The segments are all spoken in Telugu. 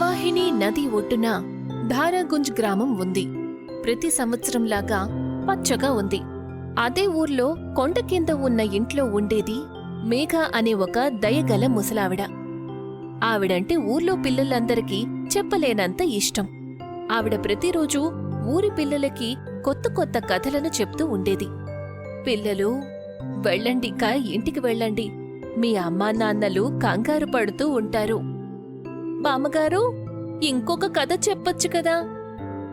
ప్రవాహిని నది ఒడ్డున ధారాగుంజ్ గ్రామం ఉంది. ప్రతి సంవత్సరంలాగా పచ్చగా ఉంది. అదే ఊర్లో కొండ కింద ఉన్న ఇంట్లో ఉండేది మేఘ అనే ఒక దయగల ముసలావిడ. ఆవిడంటే ఊర్లో పిల్లలందరికీ చెప్పలేనంత ఇష్టం. ఆవిడ ప్రతిరోజు ఊరి పిల్లలకి కొత్త కొత్త కథలను చెప్తూ ఉండేది. పిల్లలు వెళ్ళండిక ఇంటికి వెళ్ళండి. మీ అమ్మా నాన్నలు కంగారు పడుతూ ఉంటారు. బామ్మగారు ఇంకొక కథ చెప్పొచ్చు కదా?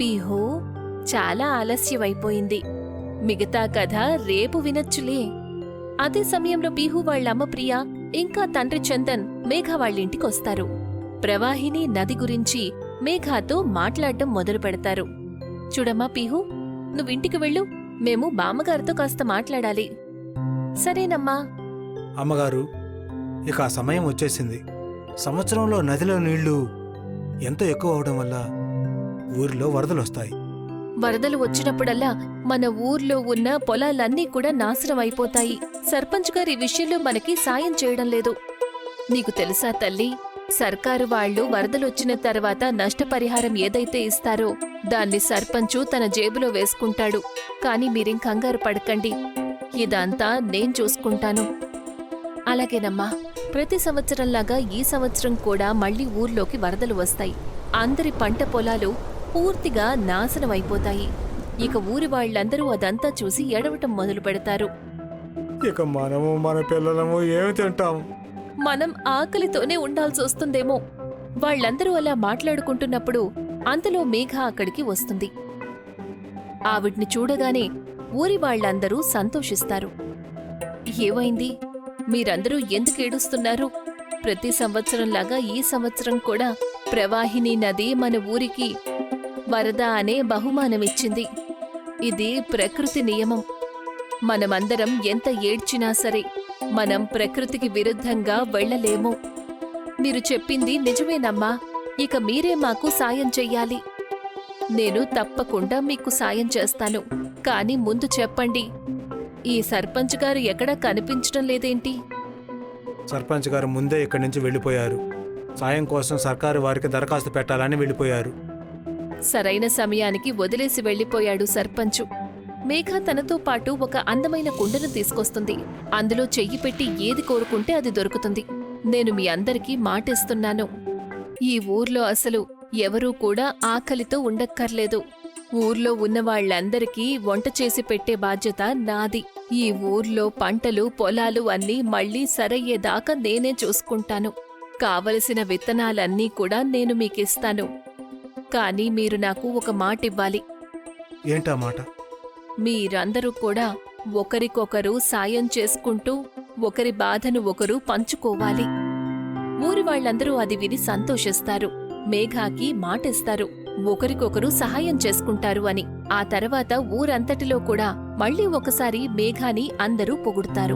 పీహో చాలా ఆలస్యమైపోయింది. మిగతా కథ రేపు వినొచ్చులే. అదే సమయంలో పీహు వాళ్ళమ్మ ప్రియ ఇంకా తండ్రి చందన్ మేఘ వాళ్ళింటికొస్తారు. ప్రవాహిని నది గురించి మేఘాతో మాట్లాడటం మొదలు పెడతారు. చూడమ్మా పీహు నువ్వింటికి వెళ్ళు మేము బామ్మగారితో కాస్త మాట్లాడాలి. సరేనమ్మా. అమ్మగారు ఇక ఆ సమయం వచ్చేసింది. సంవత్సరంలో నదిలో నీళ్ళు ఎంతో ఎక్కువ అవడం వల్ల ఊరిలో వరదలు వస్తాయి? వరదలు వచ్చినప్పుడల్లా మన ఊర్లో ఉన్న పొలాలన్నీ కూడా నాశనం అయిపోతాయి. సర్పంచ్ గారి ఈ విషయంలో మనకి సాయం చేయడం లేదు. నీకు తెలుసా తల్లి? సర్కారు వాళ్ళు వరదలొచ్చిన తర్వాత నష్టపరిహారం ఏదైతే ఇస్తారో దాన్ని సర్పంచు తన జేబులో వేసుకుంటాడు. కాని మీరేం కంగారు పడకండి. ఇదంతా నేను చూసుకుంటాను. అలాగేనమ్మా. ప్రతి సంవత్సరంలాగా ఈ సంవత్సరం కూడా మళ్ళీ ఊర్లోకి వరదలు వస్తాయి. అందరి పంట పొలాలు పూర్తిగా నాశనమైపోతాయి ఇక ఊరి వాళ్ళందరూ అదంతా చూసి ఎడవటం మొదలు పెడతారు. ఇక మనము మన పిల్లలము ఏమి తింటాం? మనం ఆకలితోనే ఉండాల్సి వస్తుందేమో. వాళ్ళందరూ అలా మాట్లాడుకుంటున్నప్పుడు అంతలో మేఘ అక్కడికి వస్తుంది. ఆవిడ్ని చూడగానే ఊరి వాళ్ళందరూ సంతోషిస్తారు. ఏమైంది? మీరందరూ ఎందుకు ఏడుస్తున్నారు? ప్రతి సంవత్సరంలాగా ఈ సంవత్సరం కూడా ప్రవాహిని నది మన ఊరికి వరద అనే బహుమానమిచ్చింది. ఇది ప్రకృతి నియమం. మనమందరం ఎంత ఏడ్చినా సరే మనం ప్రకృతికి విరుద్ధంగా వెళ్ళలేము. మీరు చెప్పింది నిజమేనమ్మా. ఇక మీరే మాకు సాయం చెయ్యాలి. నేను తప్పకుండా మీకు సాయం చేస్తాను. కానీ ముందు చెప్పండి. ఈ సర్పంచ్ గారు ఎక్కడా కనిపించడం లేదేంటి? సర్పంచ్ గారు ముందే ఇక్కడి నుంచి వెళ్ళిపోయారు. సాయం కోసం సర్కారు వారికి దరఖాస్తు పెట్టాలని వెళ్ళిపోయారు. సరైన సమయానికి వదిలేసి వెళ్ళిపోయాడు సర్పంచు. మేఘ తనతో పాటు ఒక అందమైన కుండను తీసుకొస్తుంది. అందులో చెయ్యి పెట్టి ఏది కోరుకుంటే అది దొరుకుతుంది. నేను మీ అందరికీ మాటిస్తున్నాను. ఈ ఊర్లో అసలు ఎవరూ కూడా ఆకలితో ఉండక్కర్లేదు. ఊర్లో ఉన్న వాళ్ళందరికీ వంట చేసి పెట్టే బాధ్యత నాది. ఈ ఊర్లో పంటలు పొలాలు అన్నీ మళ్ళీ సరయ్యేదాకా నేనే చూసుకుంటాను. కావలసిన విత్తనాలన్నీ కూడా నేను మీకిస్తాను. కానీ మీరు నాకు ఒక మాట ఇవ్వాలి ఏంటా మాట? మీరందరూ కూడా ఒకరికొకరు సాయం చేసుకుంటూ ఒకరి బాధను ఒకరు పంచుకోవాలి. ఊరి వాళ్ళందరూ అది విని సంతోషిస్తారు. మేఘాకి మాటిస్తారు. ఒకరికొకరు సహాయం చేసుకుంటారు అని. ఆ తర్వాత ఊరంతటిలో కూడా మళ్ళీ ఒకసారి మేఘాని అందరూ పొగుడుతారు.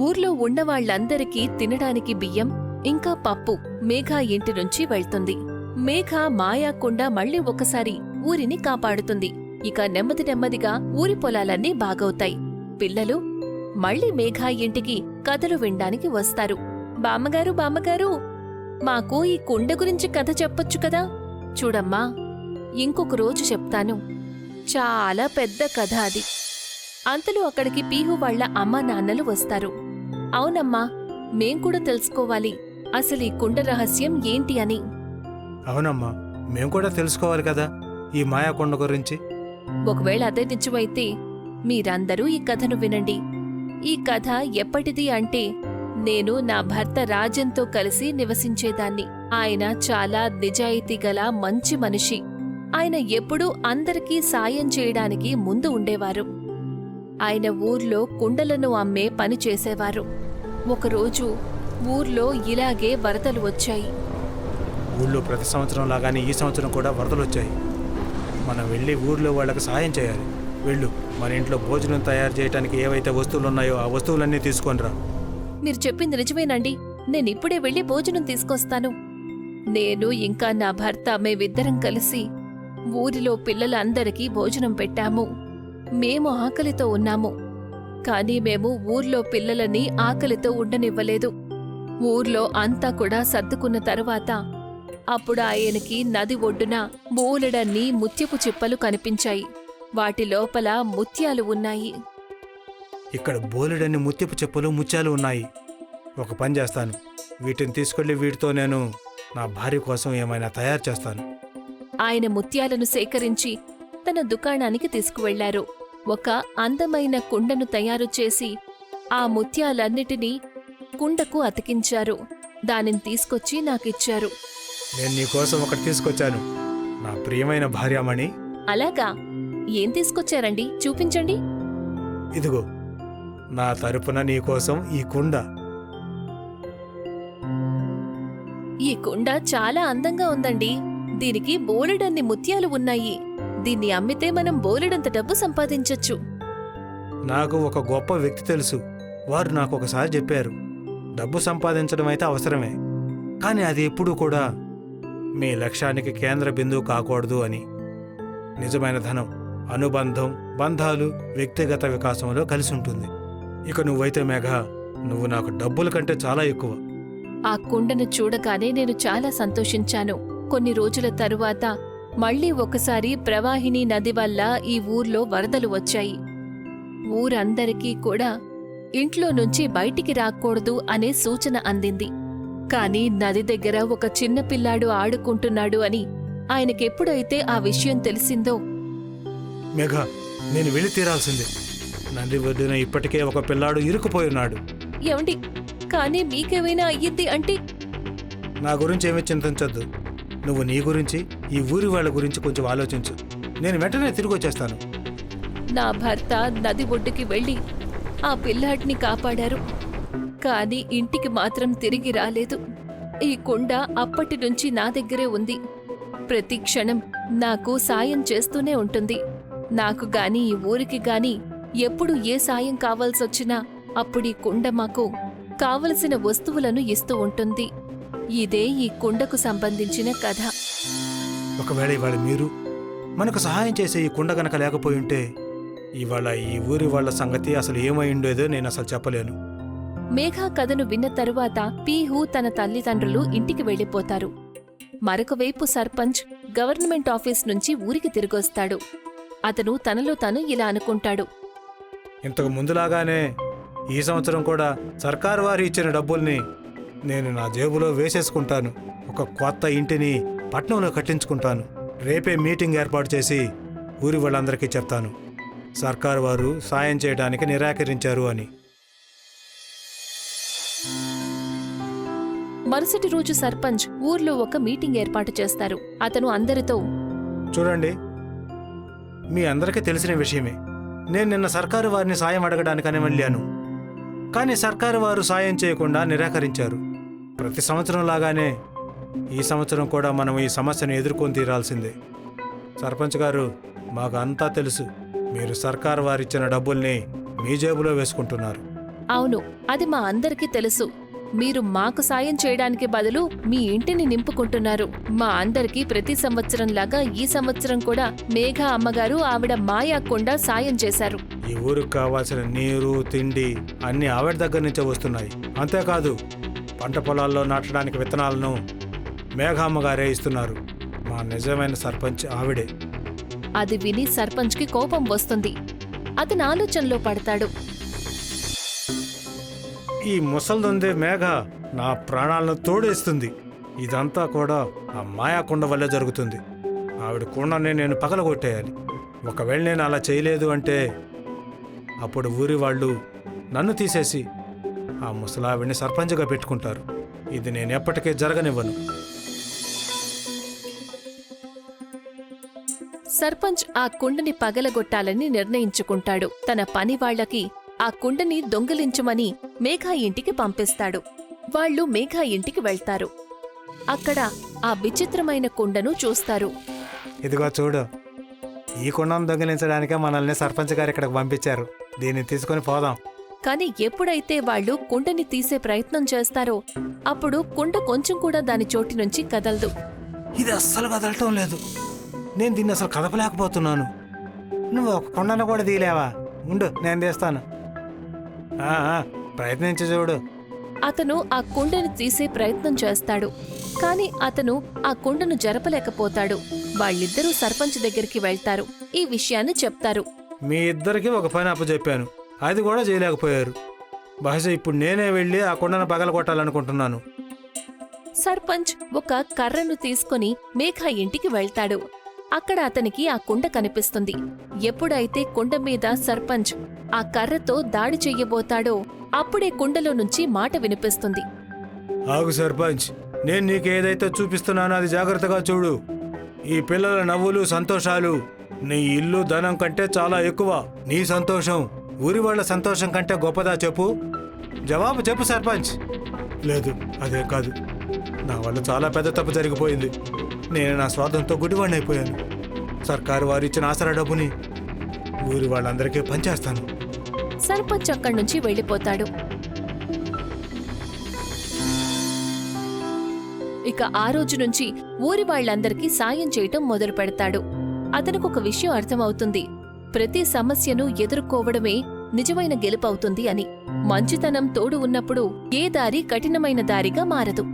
ఊర్లో ఉన్నవాళ్ళందరికీ తినడానికి బియ్యం ఇంకా పప్పు మేఘా ఇంటి నుంచి వెళ్తుంది. మేఘ మాయాకుండా మళ్ళీ ఒకసారి ఊరిని కాపాడుతుంది. ఇక నెమ్మది నెమ్మదిగా ఊరి పొలాలన్నీ బాగవుతాయి. పిల్లలు మళ్ళీ మేఘా ఇంటికి కథలు వినడానికి వస్తారు. బామ్మగారు బామ్మగారు! మాకు ఈ కుండ గురించి కథ చెప్పొచ్చు కదా? చూడమ్మా ఇంకొక రోజు చెప్తాను. చాలా పెద్ద కథ అది. అంతలో అక్కడికి పీహు వాళ్ళ అమ్మా నాన్నలు వస్తారు. అవునమ్మా మేం కూడా తెలుసుకోవాలి. అసలు ఈ కుండ రహస్యం ఏంటి అని. అవునమ్మా మేము కూడా తెలుసుకోవాలి కదా ఈ మాయాకొండ గురించి. ఒకవేళ అదే నిజమైతే మీరందరూ ఈ కథను వినండి. ఈ కథ ఎప్పటిది అంటే నేను నా భర్త రాజన్తో కలిసి నివసించేదాన్ని. ఆయన చాలా నిజాయితీ గల మంచి మనిషి. ఆయన ఎప్పుడూ అందరికీ సాయం చేయడానికి ముందు ఉండేవారు. ఆయన ఊర్లో కుండలను అమ్మే పని చేసేవారు. ఒకరోజు ఊర్లో ఇలాగే వరదలు వచ్చాయి. ఊళ్ళో ప్రతి సంవత్సరం లాగానే ఈ సంవత్సరం కూడా వరదలు వచ్చాయి. మనం వెళ్ళి ఊర్లో వాళ్ళకి సాయం చేయాలి. వెళ్ళు మన ఇంట్లో భోజనం తయారు చేయడానికి ఏవైతే వస్తువులు ఉన్నాయో ఆ వస్తువులన్నీ తీసుకొనిరా మీరు చెప్పింది నిజమేనండి. నేనిప్పుడే వెళ్ళి భోజనం తీసుకొస్తాను. నేను ఇంకా నా భర్త మేమిద్దరం కలిసి ఊరిలో పిల్లలందరికీ భోజనం పెట్టాము. మేము ఆకలితో ఉన్నాము. కానీ మేము ఊర్లో పిల్లలని ఆకలితో ఉండనివ్వలేదు. ఊర్లో అంతా కూడా సర్దుకున్న తరువాత అప్పుడు ఆయనకి నది ఒడ్డున బోలెడన్ని ముత్యపు చిప్పలు కనిపించాయి. వాటి లోపల ముత్యాలు ఉన్నాయి. ఇక్కడ బోలెడన్ని ముత్యపు చెప్పులు ముత్యాలు ఉన్నాయి. ఒక పని చేస్తాను. వీటిని తీసుకెళ్ళి వీటితో నేను నా భార్య కోసం ఏమైనా తయారు చేస్తాను. ఆయన ముత్యాలను సేకరించి తన దుకాణానికి తీసుకువెళ్ళారు ఒక అందమైన కుండను తయారు చేసి ఆ ముత్యాలన్నిటినీ కుండకు అతికించారు. దానిని తీసుకొచ్చి నాకిచ్చారు. నేను నీ కోసం ఒకటి తీసుకొచ్చాను. నా ప్రియమైన భార్యామణి. అలాగా? ఏం తీసుకొచ్చారండి? చూపించండి. ఇదిగో నా తరపున నీ కోసం ఈ కుండ. ఈ కుండ చాలా అందంగా ఉందండి. దీనికి బోలెడన్ని ముత్యాలు ఉన్నాయి. దీన్ని అమ్మితే మనం బోలెడంత డబ్బు సంపాదించొచ్చు. నాకు ఒక గొప్ప వ్యక్తి తెలుసు. వారు నాకు ఒకసారి చెప్పారు. డబ్బు సంపాదించడం అయితే అవసరమే. కానీ అది ఎప్పుడూ కూడా మీ లక్ష్యానికి కేంద్ర బిందువు కాకూడదు అని. నిజమైన ధనం అనుబంధం బంధాలు వ్యక్తిగత వికాసంలో కలిసి ఉంటుంది. ఇక నువ్వైతే మేఘ నువ్వు నాకు డబ్బుల కంటే చాలా ఎక్కువ. ఆ కుండను చూడగానే నేను చాలా సంతోషించాను. కొన్ని రోజుల తరువాత మళ్ళీ ఒకసారి ప్రవాహిని నది వల్ల ఈ ఊర్లో వరదలు వచ్చాయి. ఊరందరికీ కూడా ఇంట్లో నుంచి బయటికి రాకూడదు అనే సూచన అందింది. కాని నది దగ్గర ఒక చిన్న పిల్లాడు ఆడుకుంటున్నాడు అని ఆయనకెప్పుడైతే ఆ విషయం తెలిసిందో మేఘ నేను వెళ్ళి తీరాల్సిందే. నంది ఒడ్డున ఇప్పటికే ఒక పిల్లాడు ఇరుక్కుపోయి ఉన్నాడు ఏమండి? కానీ మీకేమైనా అయ్యింది అంటే? నా గురించి ఏమీ చింతించొద్దు. నువ్వు నీ గురించి ఈ ఊరి వాళ్ళ గురించి కొంచెం ఆలోచించు. నేను వెంటనే తిరిగి వచ్చేస్తాను. నా భర్త నది ఒడ్డుకి వెళ్ళి ఆ పిల్లాడిని కాపాడారు. కాని ఇంటికి మాత్రం తిరిగి రాలేదు. ఈ కుండ అప్పటి నుంచి నా దగ్గరే ఉంది. ప్రతి క్షణం నాకు సాయం చేస్తూనే ఉంటుంది. నాకు గాని ఈ ఊరికి గాని ఎప్పుడు ఏ సాయం కావాల్సొచ్చినా అప్పుడు కుండ మాకు కావలసిన వస్తువులను ఇస్తూ ఉంటుంది. ఇదే ఈ కుండకు సంబంధించిన కథ. ఒకవేళ ఇవాళ మీరు మనకు సహాయం చేసే ఈ కుండ గనక లేకపోయి ఉంటే ఇవాళ ఈ ఊరి వాళ్ళ సంగతి అసలు ఏమై ఉండేదో నేను అసలు చెప్పలేను. మేఘా కథను విన్న తరువాత పీహు తన తల్లిదండ్రులు ఇంటికి వెళ్ళిపోతారు. మరొకవైపు సర్పంచ్ గవర్నమెంట్ ఆఫీస్ నుంచి ఊరికి తిరిగొస్తాడు. అతను తనలో తను ఇలా అనుకుంటాడు. ఇంతకు ముందులాగానే ఈ సంవత్సరం కూడా సర్కారు వారు ఇచ్చిన డబ్బుల్ని నేను నా జేబులో వేసేసుకుంటాను. ఒక కొత్త ఇంటిని పట్నంలో కట్టించుకుంటాను. రేపే మీటింగ్ ఏర్పాటు చేసి ఊరి వాళ్ళందరికీ చెప్తాను. సర్కారు వారు సాయం చేయడానికి నిరాకరించారు అని. మరుసటి రోజు సర్పంచ్ ఊర్లో ఒక మీటింగ్ ఏర్పాటు చేస్తారు. అతను అందరితో చూడండి మీ అందరికీ తెలిసిన విషయమే. నేను నిన్న సర్కారు వారిని సాయం అడగడానికని వెళ్ళాను. కానీ సర్కారు వారు సాయం చేయకుండా నిరాకరించారు. ప్రతి సంవత్సరం లాగానే ఈ సంవత్సరం కూడా మనం ఈ సమస్యను ఎదుర్కొని తీరాల్సిందే. సర్పంచ్ గారు మాకు అంతా తెలుసు. మీరు సర్కారు వారిచ్చిన డబ్బుల్ని మీ జేబులో వేసుకుంటున్నారు. అవును అది మా అందరికీ తెలుసు. మీరు మాకు సాయం చేయడానికి బదులు మీ ఇంటిని నింపుకుంటున్నారు. మా అందరికీ ప్రతి సంవత్సరం లాగా ఈ సంవత్సరం కూడా మేఘ అమ్మగారు ఆవిడ మాయాకుండా సాయం చేశారు. ఈ ఊరికి కావాల్సిన నీరు తిండి అన్ని ఆవిడ దగ్గర నుంచే వస్తున్నాయి. అంతేకాదు పంట పొలాల్లో నాటడానికి విత్తనాలను మేఘామ్మ గారే ఇస్తున్నారు. మా నిజమైన సర్పంచ్ ఆవిడే. అది విని సర్పంచ్కి కోపం వస్తుంది. అతను ఆలోచనలో పడతాడు. ఈ ముసల్దుందే మేఘ నా ప్రాణాలను తోడేస్తుంది. ఇదంతా కూడా ఆ మాయాకుండ వల్లే జరుగుతుంది. ఆవిడ కుండని నేను పగలగొట్టేయాలి. ఒకవేళ నేను అలా చేయలేదు అంటే అప్పుడు ఊరి వాళ్ళు నన్ను తీసేసి ఆ ముసలావిడిని సర్పంచ్గా పెట్టుకుంటారు. ఇది నేను ఎప్పటికీ జరగనివ్వను. సర్పంచ్ ఆ కుండని పగలగొట్టాలని నిర్ణయించుకుంటాడు. తన పని వాళ్ళకి ఆ కుండని దొంగిలించమని మేఘా ఇంటికి పంపిస్తాడు. వాళ్ళు మేఘా ఇంటికి వెళ్తారు. అక్కడ ఆ విచిత్రమైన కుండను చూస్తారు. ఇదిగో చూడు. ఈ కుండం దొంగిలించడానికే మనల్ని సర్పంచ్ గారు ఇక్కడికి పంపించారు. దీన్ని తీసుకొని పోదాం. కాని ఎప్పుడైతే వాళ్ళు కుండని తీసే ప్రయత్నం చేస్తారో అప్పుడు కుండ కొంచెం కూడా దాని చోటి నుంచి కదలదు. ఇది అస్సలు కదలటం లేదు. నేను దీన్ని అసలు కదపలేకపోతున్నాను. నువ్వు ఒక కొండను కూడా తీలేవా ఉండు నేను తీస్తాను. ప్రయత్నించి చూడు అతను ఆ కుండను తీసే ప్రయత్నం చేస్తాడు. కాని అతను ఆ కుండను జరపలేకపోతాడు. వాళ్ళిద్దరూ సర్పంచ్ దగ్గరికి వెళ్తారు. ఈ విషయాన్ని చెప్తారు. మీ ఇద్దరికి ఒక పని అప్పచెప్పాను అది కూడా చేయలేకపోయారు. బహుశా ఇప్పుడు నేనే వెళ్ళి ఆ కొండను పగలగొట్టాలనుకుంటున్నాను. సర్పంచ్ ఒక కర్రను తీసుకొని మేఘ ఇంటికి వెళ్తాడు. అక్కడ అతనికి ఆ కుండ కనిపిస్తుంది. ఎప్పుడైతే కుండ మీద సర్పంచ్ ఆ కర్రతో దాడి చెయ్యబోతాడో అప్పుడే కుండలో నుంచి మాట వినిపిస్తుంది. ఆగు సర్పంచ్ నేను నీకేదైతే చూపిస్తున్నానో అది జాగ్రత్తగా చూడు. ఈ పిల్లల నవ్వులు సంతోషాలు నీ ఇల్లు ధనం కంటే చాలా ఎక్కువ. నీ సంతోషం ఊరి వాళ్ళ సంతోషం కంటే గొప్పదా చెప్పు? జవాబు చెప్పు సర్పంచ్. లేదు అదే కాదు. నా వల్ల చాలా పెద్ద తప్పు జరిగిపోయింది. నేను నా స్వార్థంతో గుడివాడిని అయిపోయాను సర్కారు వారు ఇచ్చిన ఆసరా డబ్బుని ఊరి వాళ్ళందరికీ పనిచేస్తాను సర్పంచ్ అక్కడి నుంచి వెళ్ళిపోతాడు. ఇక ఆ రోజు నుంచి ఊరి వాళ్ళందరికీ సాయం చేయటం మొదలు పెడతాడు. అతనికి ఒక విషయం అర్థమవుతుంది. ప్రతి సమస్యను ఎదుర్కోవడమే నిజమైన గెలుపవుతుంది అని. మంచితనం తోడు ఉన్నప్పుడు ఏ దారి కఠినమైన దారిగా మారదు.